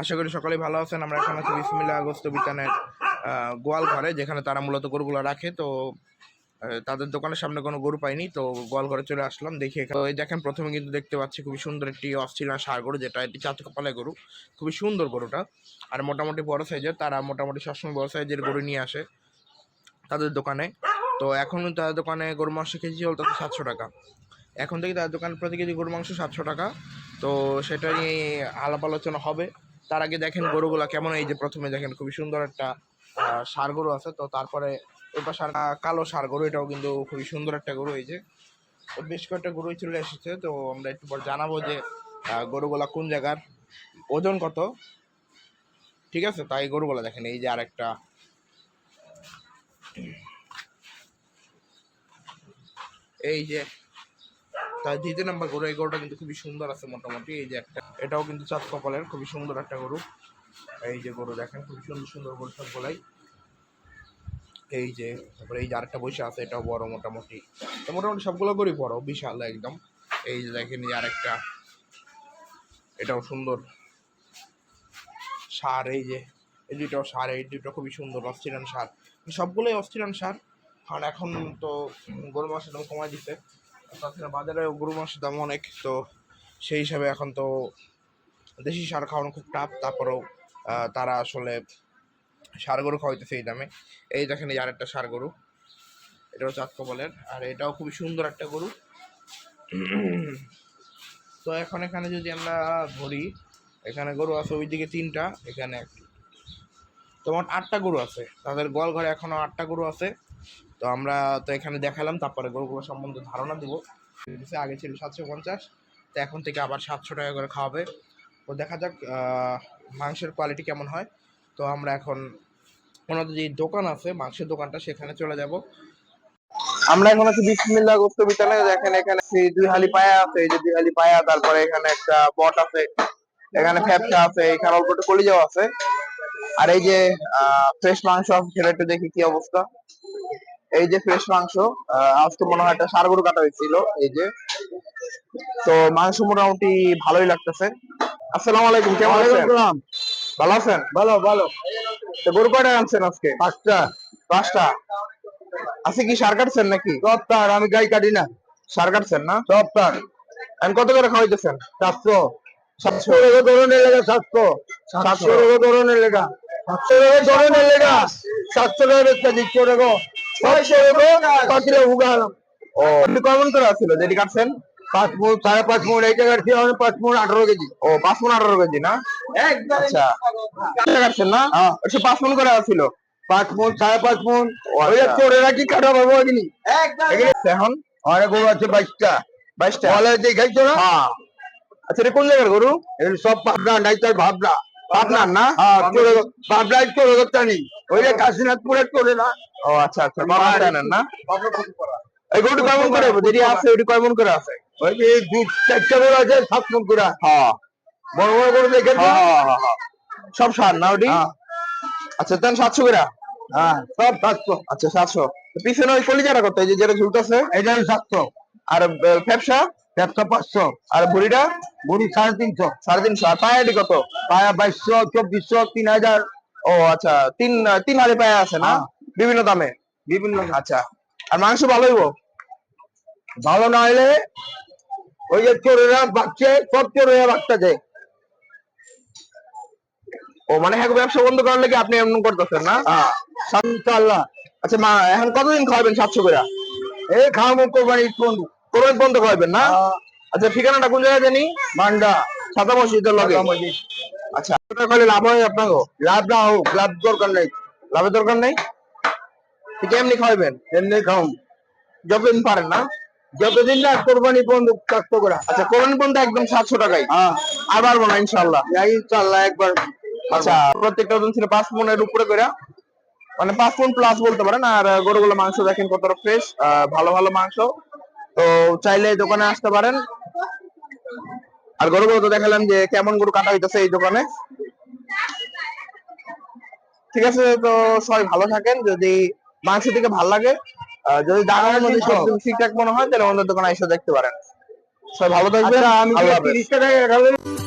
আশা করি সকলেই ভালো আছেন। আমরা এখন আছি বিসমিল্লা আগস্ত বিতানের গোয়াল ঘরে, যেখানে তারা মূলত গরুগুলো রাখে। তো তাদের দোকানের সামনে কোনো গরু পাইনি, তো গোয়াল ঘরে চলে আসলাম, দেখি এই দেখেন, প্রথমে কিন্তু দেখতে পাচ্ছি খুবই সুন্দর একটি অস্ট্রেলিয়ান সার গরু, যেটা এটি চাত কপালে গরু। খুবই সুন্দর গরুটা। আর মোটামুটি বড় সাইজের তারা মোটামুটি সবসময় বড় সাইজের গরু নিয়ে আসে তাদের দোকানে। তো এখন তাদের দোকানে গরু মাংস কেজি হল তাদের সাতশো টাকা। এখন থেকে তাদের দোকানে প্রতি কেজি গরু মাংস সাতশো টাকা। তো সেটা নিয়ে আলাপ আলোচনা হবে। তার আগে দেখেন গরুগুলা কেমন? এই যে প্রথমে দেখেন খুবই সুন্দর একটা সার গরু আছে। তো তারপরে ওই পাশে কালো সার গরু, এটাও কিন্তু খুবই সুন্দর একটা গরু এই যে। বেশ কয়েকটা গরুই চলে এসেছে। তো আমরা একটু পর জানাব যে গরুগুলা কোন জায়গার, ওজন কত? ঠিক আছে? তাই গরুগুলা দেখেন, এই যে আরেকটা। এই যে তার দ্বিতীয় নাম্বার গরু, এই গরুটা কিন্তু খুবই সুন্দর আছে মোটামুটি। এই যে একটা, এটাও কিন্তু চাঁদ কপালের খুবই সুন্দর একটা গরু। এই যে গরু দেখেন, খুবই সুন্দর সুন্দর গরু সবগুলাই এই যে, তারপরে এই যে আরেকটা বসে আছে, এটাও বড় মোটামুটি। তো মোটামুটি সবগুলো গরুই বড়, বিশাল একদম। এই যে দেখেন, এই আরেকটা। এটাও সুন্দর। সার, এই যে, এই দুইটাও সার, এই দুটো খুবই সুন্দর অস্ট্রেলিয়ান সার। সবগুলোই অস্ট্রেলিয়ান সার। কারণ এখন তো গরু মাংসের দাম কমায় দিতে তাছাড়া বাজারে গরু, মাংসের দাম অনেক, তো সেই হিসাবে এখন তো দেশি সার খাওয়ানো খুব টাফ তারপরেও তারা আসলে সার গরু খাওয়াইতেছে এই দামে। এই দেখেন এই আরেকটা সার গরু এটাও চাঁদ কপালের, আর এটাও খুবই সুন্দর একটা গরু। তো এখন এখানে যদি আমরা ধরি, এখানে গরু আছে ওইদিকে তিনটা, এখানে তোমার আটটা গরু আছে, তাদের গোয়াল ঘরে এখনও আটটা গরু আছে। তো আমরা তো এখানে দেখালাম, তারপরে গরুগুলো সম্বন্ধে ধারণা দিব। আগে ছিল সাতশো পঞ্চাশ, তো এখন থেকে আবার সাতশো টাকা করে খাওয়াবে। তো দেখা যাক মাংসের কোয়ালিটি কেমন হয়। তো আমরা এখন ওনাদের যে দোকান আছে, মাংসের দোকানটা সেখানে চলে যাব। আমরা এখন আছি বিসমিল্লাহ গোস্ত বিতানে, দেখেন এখানে সেই দুই হালি পায়া আছে, এই যে দুই হালি পায়া, তারপরে এখানে একটা বট আছে, এখানে ফ্যাপটা আছে, এখানে অল্প একটু কলিজাও আছে। আর এই যে ফ্রেশ মাংস আছে, সেটা একটু দেখি কি অবস্থা। এই যে ফ্রেশ মাংস আহ, আজকে মনে হয় একটা সার গরু কাটা হয়েছিল এই যে। তো মাংস মোটামুটি ভালোই লাগতেছে। আসসালামু আলাইকুম কেমন আছেন? ভালো আছেন? ভালো ভালো। তো গরু কয়টা আনছেন আজকে? পাঁচটা। পাঁচটা? আছে কি সার কাটছেন নাকি? সব তার আমি গাই কাটি না। সার কাটছেন না? সব তার। আমি কত করে খাওয়াইতেছেন? সাতশো। সাতশো। টাকা ধরনের লেগা সাতশো। সাতশো। টাকা ধরনের লেগা। সাতশো টাকা ধরনের লেগা? সাতশো টাকা বেচতে দিচ্ছ টাকা উগালাম কেমন করে আসছিল? যেটি কাটছেন? পাঁচ মুন সাড়ে পাঁচ মুন এই জায়গায় পাঁচ মুন আঠারো কেজি। ও পাঁচ মন আঠারো কেজি না? আচ্ছা। কাটছেন না? হ্যাঁ। পাঁচ মন করে আসছিল। পাঁচ মুন সাড়ে পাঁচ মুন। আচ্ছা। চোরেরা কি কাটা পাবো এগুলি এগুলি এখন? অনেক গরু আছে বাইশটা। বাইশটা? বলে দেখাইছো না? হ্যাঁ। আচ্ছা এটা কোন জায়গার গরু? সব পাবনা নাই তার ভাবনা। আপনার না? পাবনায় করতে ওই যে কাশীনাথপুরের না? ও আচ্ছা আচ্ছা জানেন না? এই গরুটি কেমন করে? আছে কেমন করে আছে ওই যে দু চারটা গরু আছে সাত মুন করে। হ্যাঁ। বড় বড় গরু দেখেছ হ্যাঁ, হ্যাঁ, হ্যাঁ। সব সার না ওটি? আচ্ছা সাতশো করে। হ্যাঁ সব সাতশো। আচ্ছা সাতশো। পিছনে ওই কলিজাটা কত? এই যে যেটা ঝুলতেছে? এটা সাতশো। আর আহ, একশো পাঁচশো। আর ভুড়িটা বুড়ি সাড়ে তিনশো সাড়ে তিনশো। আর পায়াটি কত? পায়া বাইশশো চব্বিশশো তিন হাজার। ও আচ্ছা তিন তিন হাজার পায়া আছে না? হ্যাঁ। বিভিন্ন দামে? বিভিন্ন আচ্ছা আর মাংস ভালো হইব? ভালো না হলে ওই যে চোরেরা বাচ্চে সব চোরেরা বাচ্চাছে ও মানে হ্যাঁ ব্যবসা বন্ধ করার লেগে আপনি এমন করতেছেন না? হ্যাঁ আচ্ছা মা এখন কতদিন খাওয়াবেন সাতশো করে? এই খাওয়াবো কোরবানি বন্ধু কোরবানি বন্ধ খাওয়াবেন না? আচ্ছা ঠিকানাটা কোন জায়গায় জানি মান্ডা সাদা মসজিদের লগে। আচ্ছা হলে লাভ হয় আপনাকে? লাভ না হোক লাভ দরকার নেই। লাভের দরকার নেই? ঠিক এমনি খাওয়াবেন এমনি খাও যতদিন পারেন না। যতদিন না কোরবানি বন্ধু চারশো করে। আচ্ছা কোরবানি বন্ধ একদম সাতশো টাকাই হ্যাঁ। আর পারব না ইনশাল্লাহ ইনশাল্লাহ একবার আচ্ছা প্রত্যেকটা ওজন ছিল পাঁচ মনের উপরে করে মানে পাঁচ মন প্লাস বলতে পারেন। আর গরুগুলো মাংস দেখেন কতটা ফ্রেশ ভালো ভালো মাংস। তো চাইলে এই দোকানে আসতে পারেন। আর গরু তো দেখালাম যে কেমন গরু কাটা হইতেছে এই দোকানে। ঠিক আছে তো সবাই ভালো থাকেন। যদি মাংস থেকে ভালো লাগে যদি দামের মধ্যে সব ঠিকঠাক মনে হয় তাহলে অন্য দোকানে এসে দেখতে পারেন। সবাই ভালো থাকবেন আচ্ছা আমি